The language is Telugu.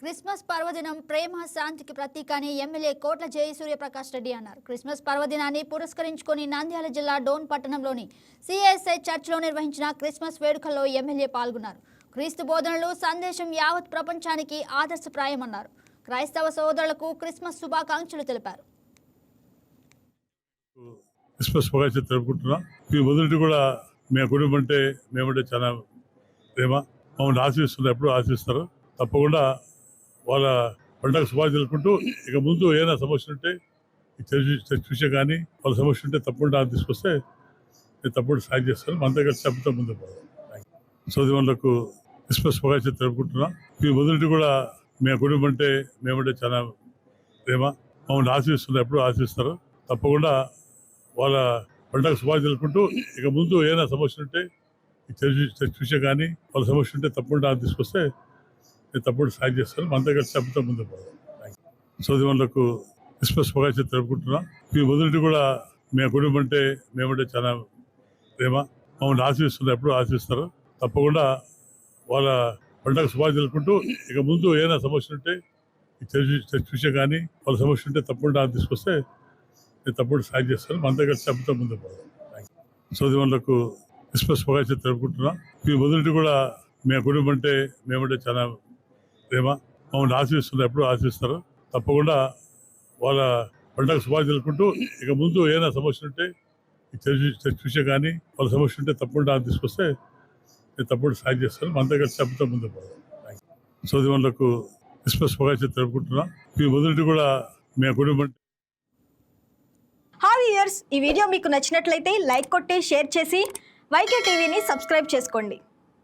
క్రిస్మస్ పర్వదినం ప్రేమ శాంతికి ప్రతీక అని ఎమ్మెల్యే కోట్ల జయ సూర్యప్రకాష్ రెడ్డి అన్నారు. క్రిస్మస్ పర్వదినాన్ని పురస్కరించుకొని నంద్యాల జిల్లా డోన్ పట్టణంలోని సిఎస్ఐ చర్చ్లో నిర్వహించిన క్రిస్మస్ వేడుకల్లో ఎమ్మెల్యే పాల్గొన్నారు. క్రీస్తు బోధనలు సందేశం యావత్ ప్రపంచానికి ఆదర్శప్రాయమన్నారు. క్రైస్తవ సోదరులకు క్రిస్మస్ శుభాకాంక్షలు తెలిపారు. క్రిస్మస్ శుభాకాంక్షలు తెలుపుకుంటున్నా. మీ మొదటి కూడా మీ కుటుంబం అంటే మేమంటే చాలా ప్రేమ. మమ్మల్ని ఆశీస్తున్నారు ఎప్పుడు ఆశిస్తారు. తప్పకుండా వాళ్ళ పండుగ శుభాకాంక్షలు తెలుపుకుంటూ ఇక ముందు ఏదైనా సమస్య ఉంటే ఈ చర్చ విషయం కానీ వాళ్ళ సమస్య ఉంటే తప్పకుండా తీసుకొస్తే నేను తప్పకుండా సాయం చేస్తాను. మన దగ్గర చెప్తా ముందు సోదరులకు క్రిస్మస్ శుభాకాంక్షలు తెలుపుకుంటున్నాం. మీ మొదటి కూడా మీ కుటుంబం అంటే మేమంటే చాలా ప్రేమ. మమ్మల్ని ఆశీస్తున్నారు ఎప్పుడు ఆశిస్తారు తప్పకుండా వాళ్ళ పండుగ శుభాకాంక్షలు తెలుపుకుంటూ ఇక ముందు ఏదైనా సమస్య ఉంటే ఈ చర్చ విషయం కానీ వాళ్ళ సమస్య ఉంటే తప్పకుండా తీసుకొస్తే తప్పుడు సాయం చేస్తారు. మన దగ్గర చెప్తా ముందు సోదరులకు క్రిస్మస్ శుభాకాంక్షలు తెలుపుకుంటున్నాం. మీ మొదటి కూడా మీ కుటుంబం అంటే మేమంటే చాలా ప్రేమ. మమ్మల్ని ఆశిస్తున్నారు ఎప్పుడు ఆశిస్తారు తప్పకుండా వాళ్ళ పండుగ శుభాకాంక్షలు తెలుపుకుంటూ ఇక ముందు ఏదైనా సమస్య ఉంటే ఈ చర్చ విషయం కానీ వాళ్ళ సమస్య ఉంటే తప్పకుండా తీసుకొస్తే నేను తప్పుడు సాయం చేస్తాను మన దగ్గర చెప్తా ముందు సోదరులకు క్రిస్మస్ శుభాకాంక్షలు తెలుపుకుంటున్నాం. మీ మొదటి కూడా మీ కుటుంబం అంటే మేమంటే చాలా ప్రేమ మమ్మల్ని ఆశీస్తున్నారు ఎప్పుడు ఆశిస్తారు తప్పకుండా వాళ్ళ పండుగ శుభాలు తెలుపుకుంటూ ఇక ముందు ఏదైనా సమస్య ఉంటే ఈ చర్చ చర్చ విషయం కానీ వాళ్ళ సమస్య ఉంటే తప్పకుండా తీసుకొస్తే నేను తప్పకుండా సాయం చేస్తాను. మన దగ్గర చెప్తా ముందు సోదరులకు క్రిస్మస్ శుభాకాంక్షలు తెలుపుకుంటున్నాం. మీ మొదటి కూడా మీ కుటుంబం హాయ్ ఇయర్స్ ఈ వీడియో మీకు నచ్చినట్లయితే లైక్ కొట్టి షేర్ చేసి వైకే టీవీని సబ్స్క్రైబ్ చేసుకోండి.